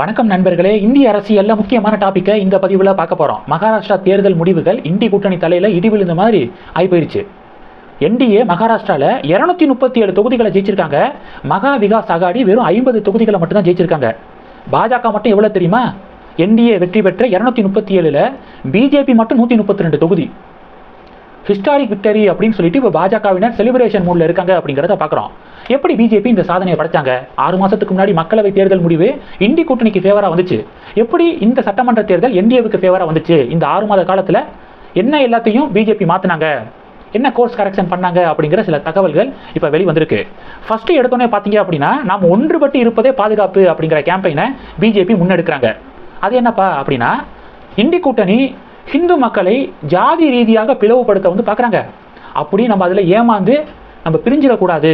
வணக்கம் நண்பர்களே. இந்திய அரசியல்ல முக்கியமான டாப்பிக்கை இந்த பதிவில் பார்க்க போகிறோம் மகாராஷ்டிரா தேர்தல் முடிவுகள் இந்தி கூட்டணி தலையில் இடி விழுந்த மாதிரி ஆகி போயிருச்சு என்டிஏ மகாராஷ்டிராவில் இரநூத்தி முப்பத்தி ஏழு தொகுதிகளை ஜெயிச்சிருக்காங்க. மகா விகாஸ் அகாடி வெறும் ஐம்பது தொகுதிகளை மட்டும்தான் ஜெயிச்சிருக்காங்க. பாஜக மட்டும் எவ்வளோ தெரியுமா? என்டிஏ வெற்றி பெற்ற இரநூத்தி முப்பத்தி ஏழில் பிஜேபி மட்டும் நூற்றி முப்பத்தி ரெண்டு தொகுதி. ஹிஸ்டாரிக் விக்டரி அப்படின்னு சொல்லிட்டு இப்போ பாஜகவினர் செலிப்ரேஷன் மூடில் இருக்காங்க அப்படிங்கிறத பார்க்குறோம் எப்படி பிஜேபி இந்த சாதனையை படைச்சாங்க? ஆறு மாதத்துக்கு முன்னாடி மக்களவை தேர்தல் முடிவு இந்தி கூட்டணிக்கு ஃபேவராக வந்துச்சு. எப்படி இந்த சட்டமன்ற தேர்தல் என்டிஏவுக்கு ஃபேவராக வந்துச்சு? இந்த ஆறு மாத காலத்தில் என்ன எல்லாத்தையும் பிஜேபி மாற்றினாங்க என்ன கோர்ஸ் கரெக்ஷன் பண்ணாங்க? அப்படிங்கிற சில தகவல்கள் இப்போ வெளி வந்திருக்கு ஃபஸ்ட்டு எடுத்தோன்னே பார்த்தீங்க அப்படின்னா நாம் ஒன்றுபட்டு இருப்பதே பாதுகாப்பு அப்படிங்கிற கேம்பெயினை பிஜேபி முன்னெடுக்கிறாங்க. அது என்னப்பா அப்படின்னா இந்தி கூட்டணி ஹிந்து மக்களை ஜாதி ரீதியாக பிளவுபடுத்த வந்து பார்க்குறாங்க. அப்படி நம்ம அதில் ஏமாந்து நம்ம பிரிஞ்சிடக்கூடாது.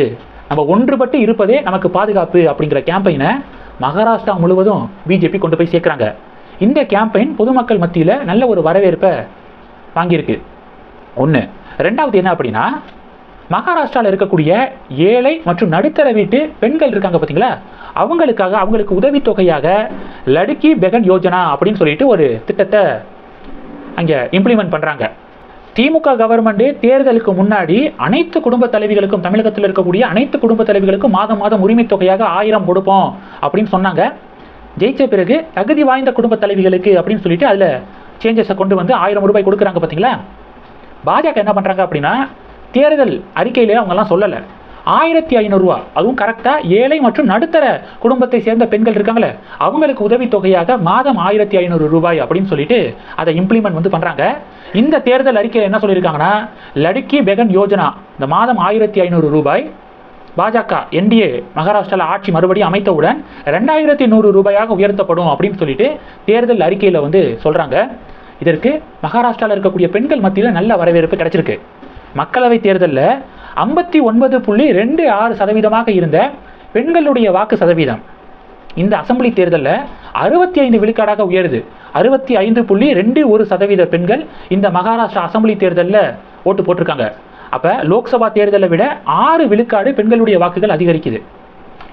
நம்ம ஒன்றுபட்டு இருப்பதே நமக்கு பாதுகாப்பு அப்படிங்கிற கேம்பெயினை மகாராஷ்டிரா முழுவதும் பிஜேபி கொண்டு போய் சேர்க்குறாங்க. இந்த கேம்பெயின் பொதுமக்கள் மத்தியில் நல்ல ஒரு வரவேற்பை வாங்கியிருக்கு. ஒன்று ரெண்டாவது என்ன அப்படின்னா மகாராஷ்டிராவில் இருக்கக்கூடிய ஏழை மற்றும் நடுத்தர வீட்டு பெண்கள் இருக்காங்க பார்த்தீங்களா அவங்களுக்காக அவங்களுக்கு உதவித்தொகையாக லடுக்கி பெகன் யோஜனா அப்படின்னு சொல்லிட்டு ஒரு திட்டத்தை அங்கே இம்ப்ளிமெண்ட் பண்ணுறாங்க திமுக கவர்மெண்ட் தேர்தலுக்கு முன்னாடி அனைத்து குடும்ப தலைவிகளுக்கும் தமிழகத்தில் இருக்கக்கூடிய அனைத்து குடும்ப தலைவிகளுக்கும் மாதம் மாதம் உரிமைத் தொகையாக ஆயிரம் கொடுப்போம் அப்படின்னு சொன்னாங்க. ஜெயிச்ச பிறகு தகுதி வாய்ந்த குடும்ப தலைவிகளுக்கு அப்படின்னு சொல்லிட்டு அதில் சேஞ்சஸை கொண்டு வந்து ஆயிரம் ரூபாய் கொடுக்குறாங்க பார்த்தீங்களா பாஜக என்ன பண்ணுறாங்க அப்படின்னா தேர்தல் அறிக்கையிலே அவங்கெல்லாம் சொல்லலை. ஆயிரத்தி ஐநூறுரூவா அதுவும் கரெக்டாக ஏழை மற்றும் நடுத்தர குடும்பத்தை சேர்ந்த பெண்கள் இருக்காங்களே அவங்களுக்கு உதவித்தொகையாக மாதம் ஆயிரத்தி ஐநூறு ரூபாய் அப்படின்னு சொல்லிட்டு அதை இம்ப்ளிமெண்ட் வந்து பண்ணுறாங்க இந்த தேர்தல் அறிக்கையில் என்ன சொல்லியிருக்காங்கன்னா லடுக்கி பெகன் யோஜனா இந்த மாதம் ஆயிரத்தி ஐநூறு ரூபாய் பாஜக என்டிஏ மகாராஷ்டிராவில் ஆட்சி மறுபடியும் அமைத்தவுடன் ரெண்டாயிரத்தி நூறு ரூபாயாக உயர்த்தப்படும் அப்படின்னு சொல்லிட்டு தேர்தல் அறிக்கையில் வந்து சொல்கிறாங்க இதற்கு மகாராஷ்டிராவில் இருக்கக்கூடிய பெண்கள் மத்தியில் நல்ல வரவேற்பு கிடைச்சிருக்கு. மக்களவை தேர்தலில் ஐம்பத்தி ஒன்பது புள்ளி ரெண்டு ஆறு சதவீதமாக இருந்த பெண்களுடைய வாக்கு சதவீதம். இந்த அசெம்பிளி தேர்தலில் அறுபத்தி ஐந்து விழுக்காடாக உயருது. அறுபத்தி ஐந்து புள்ளி ரெண்டு ஒரு சதவீத பெண்கள் இந்த மகாராஷ்டிரா அசம்பிளி தேர்தலில் ஓட்டு போட்டிருக்காங்க. அப்போ லோக்சபா தேர்தலை விட ஆறு விழுக்காடு பெண்களுடைய வாக்குகள் அதிகரிக்குது.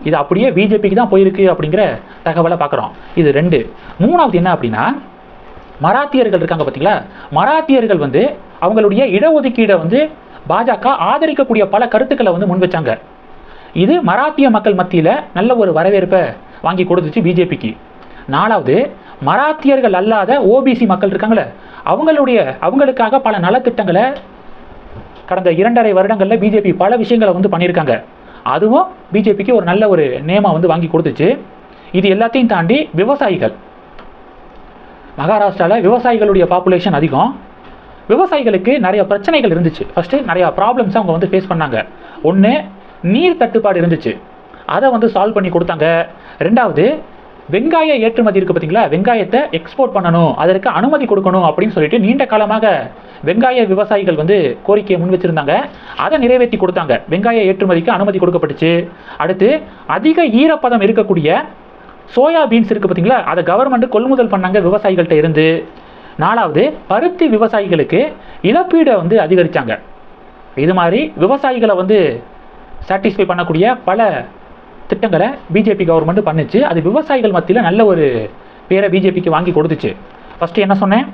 இது அப்படியே பிஜேபிக்கு தான் போயிருக்கு அப்படிங்கிற தகவலை பார்க்குறோம். இது ரெண்டு. மூணாவது என்ன அப்படின்னா மராத்தியர்கள் இருக்காங்க பார்த்தீங்களா மராத்தியர்கள் வந்து அவங்களுடைய இடஒதுக்கீடை வந்து பாஜக ஆதரிக்கக்கூடிய பல கருத்துக்களை வந்து முன் வச்சாங்க. இது மராத்திய மக்கள் மத்தியில் நல்ல ஒரு வரவேற்பை வாங்கி கொடுத்துச்சு பிஜேபிக்கு. நாலாவது மராத்தியர்கள் அல்லாத ஓபிசி மக்கள் இருக்காங்களே அவங்களுடைய அவங்களுக்காக பல நலத்திட்டங்களை கடந்த இரண்டரை வருடங்களில் பிஜேபி பல விஷயங்களை வந்து பண்ணியிருக்காங்க. அதுவும் பிஜேபிக்கு ஒரு நல்ல ஒரு நேமாக வந்து வாங்கி கொடுத்துச்சு. இது எல்லாத்தையும் தாண்டி விவசாயிகள். மகாராஷ்டிராவில் விவசாயிகளுடைய பாப்புலேஷன் அதிகம். விவசாயிகளுக்கு நிறைய பிரச்சனைகள் இருந்துச்சு. ஃபஸ்ட்டு நிறையா ப்ராப்ளம்ஸ் அவங்க வந்து ஃபேஸ் பண்ணாங்க. ஒன்று நீர் தட்டுப்பாடு இருந்துச்சு. அதை வந்து சால்வ் பண்ணி கொடுத்தாங்க. ரெண்டாவது வெங்காய ஏற்றுமதி இருக்குது பார்த்தீங்களா வெங்காயத்தை எக்ஸ்போர்ட் பண்ணணும். அதற்கு அனுமதி கொடுக்கணும் அப்படின்னு சொல்லிட்டு நீண்ட காலமாக வெங்காய விவசாயிகள் வந்து கோரிக்கையை முன் வச்சிருந்தாங்க. அதை நிறைவேற்றி கொடுத்தாங்க. வெங்காய ஏற்றுமதிக்கு அனுமதி கொடுக்கப்பட்டுச்சு. அடுத்து அதிக ஈரப்பதம் இருக்கக்கூடிய சோயா பீன்ஸ் இருக்குது பார்த்தீங்களா அதை கவர்மெண்ட் கொள்முதல் பண்ணாங்க விவசாயிகள்கிட்ட இருந்து. நாலாவது பருத்தி விவசாயிகளுக்கு இழப்பீடை வந்து அதிகரித்தாங்க இது மாதிரி விவசாயிகளை வந்து சாட்டிஸ்ஃபை பண்ணக்கூடிய பல திட்டங்களை பிஜேபி கவர்மெண்ட் பண்ணுச்சு. அது விவசாயிகள் மத்தியில் நல்ல ஒரு பேரை பிஜேபிக்கு வாங்கி கொடுத்துச்சு. ஃபஸ்ட்டு என்ன சொன்னேன்?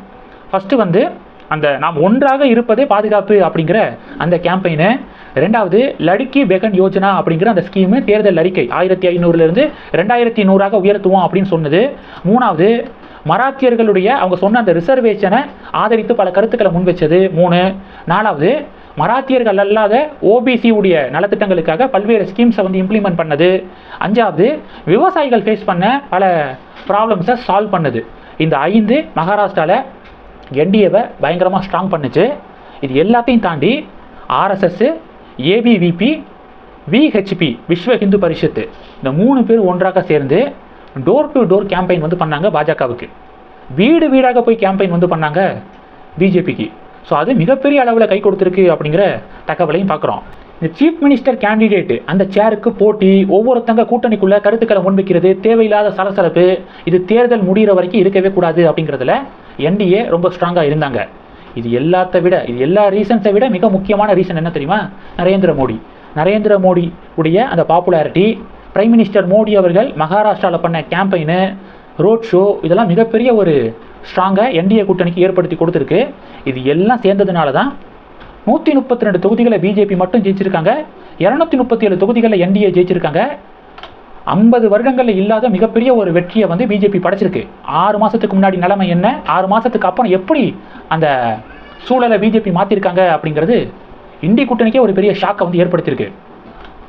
ஃபஸ்ட்டு வந்து அந்த நாம் ஒன்றாக இருப்பதே பாதுகாப்பு அப்படிங்கிற அந்த கேம்பெயினு ரெண்டாவது லடுக்கி பெகன் யோஜனா அப்படிங்கிற அந்த ஸ்கீமு தேர்தல் அறிக்கை ஆயிரத்தி ஐநூறுலேருந்து ரெண்டாயிரத்தி நூறாக உயர்த்துவோம் அப்படின்னு சொன்னது. மூணாவது மராத்தியர்களுடைய அவங்க சொன்ன அந்த ரிசர்வேஷனை ஆதரித்து பல கருத்துக்களை முன் வச்சது. மூணு. நாலாவது மராத்தியர்கள் அல்லாத ஓபிசி உடைய நலத்திட்டங்களுக்காக பல்வேறு ஸ்கீம்ஸை வந்து இம்ப்ளிமெண்ட் பண்ணது. அஞ்சாவது விவசாயிகள் ஃபேஸ் பண்ண பல ப்ராப்ளம்ஸை சால்வ் பண்ணுது. இந்த ஐந்து மகாராஷ்டிராவில் என்டிஏவை பயங்கரமாக ஸ்ட்ராங் பண்ணுச்சு. இது எல்லாத்தையும் தாண்டி RSS ABVP VHP Vishwa Hindu Parishad இந்த மூணு பேர் ஒன்றாக சேர்ந்து டோர் டு டோர் கேம்பெயின் வந்து பண்ணாங்க பாஜகவுக்கு. வீடு வீடாக போய் கேம்பெயின் வந்து பண்ணாங்க பிஜேபிக்கு ஸோ அது மிகப்பெரிய அளவில் கை கொடுத்துருக்கு அப்படிங்கிற தகவலையும் பார்க்குறோம் இந்த சீஃப் மினிஸ்டர் கேண்டிடேட் அந்த சேருக்கு போட்டி ஒவ்வொருத்தங்க கூட்டணிக்குள்ளே கருத்துக்களை முன்வைக்கிறது தேவையில்லாத சலசலப்பு இது தேர்தல் முடிகிற வரைக்கும் இருக்கவே கூடாது அப்படிங்கிறதுல என்டிஏ ரொம்ப ஸ்ட்ராங்காக இருந்தாங்க. இது எல்லாத்த விட இது எல்லா ரீசன்ஸை விட மிக முக்கியமான ரீசன் என்ன தெரியுமா? நரேந்திர மோடி. நரேந்திர மோடி உடைய அந்த பாப்புலாரிட்டி பிரைம் மினிஸ்டர் மோடி அவர்கள் மகாராஷ்டிராவில் பண்ண கேம்பெயின் ரோட் ஷோ இதெல்லாம் மிகப்பெரிய ஒரு ஸ்ட்ராங்காக என்டிஏ கூட்டணிக்கு ஏற்படுத்தி கொடுத்துருக்கு. இது எல்லாம் சேர்ந்ததுனால தான் நூற்றி முப்பத்தி ரெண்டு தொகுதிகளை பிஜேபி மட்டும் ஜெயிச்சிருக்காங்க. இரநூத்தி முப்பத்தி ஏழு தொகுதிகளில் என்டிஏ ஜெயிச்சிருக்காங்க. ஐம்பது வருடங்களில் இல்லாத மிகப்பெரிய ஒரு வெற்றியை வந்து பிஜேபி படைச்சிருக்கு. ஆறு மாதத்துக்கு முன்னாடி நிலைமை என்ன? ஆறு மாதத்துக்கு அப்புறம் எப்படி அந்த சூழலை பிஜேபி மாற்றிருக்காங்க அப்படிங்கிறது இந்தி கூட்டணிக்கே ஒரு பெரிய ஷாக்கை வந்து ஏற்படுத்தியிருக்கு.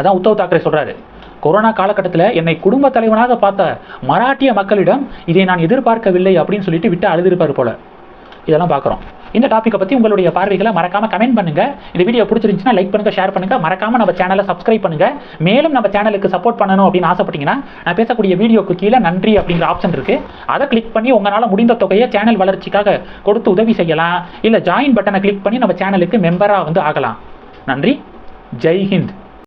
அதான் உத்தவ் தாக்கரே சொல்கிறாரு கொரோனா காலகட்டத்தில் என்னை குடும்ப தலைவனாக பார்த்த மராட்டிய மக்களிடம் இதை நான் எதிர்பார்க்கவில்லை அப்படின்னு சொல்லிட்டு விட்டு அழுதிருப்பார் போல. இதெல்லாம் பார்க்குறோம். இந்த டாப்பிக்கை பற்றி உங்களுடைய பார்வைகளை மறக்காம கமெண்ட் பண்ணுங்க. இந்த வீடியோ பிடிச்சிருந்துச்சுன்னா லைக் பண்ணுங்க ஷேர் பண்ணுங்க. மறக்காம நம்ம சேனலை சப்ஸ்கிரைப் பண்ணுங்க. மேலும் நம்ம சேனலுக்கு சப்போர்ட் பண்ணணும் அப்படின்னு ஆசைப்பட்டீங்கன்னா நான் பேசக்கூடிய வீடியோக்கு கீழே நன்றி அப்படிங்கிற ஆப்ஷன் இருக்கு. அதை கிளிக் பண்ணி உங்களால் முடிந்த தொகையை சேனல் வளர்ச்சிக்காக கொடுத்து உதவி செய்யலாம். இல்லை ஜாயின் பட்டனை கிளிக் பண்ணி நம்ம சேனலுக்கு மெம்பராக வந்து ஆகலாம். நன்றி. ஜெய் ஹிந்த்.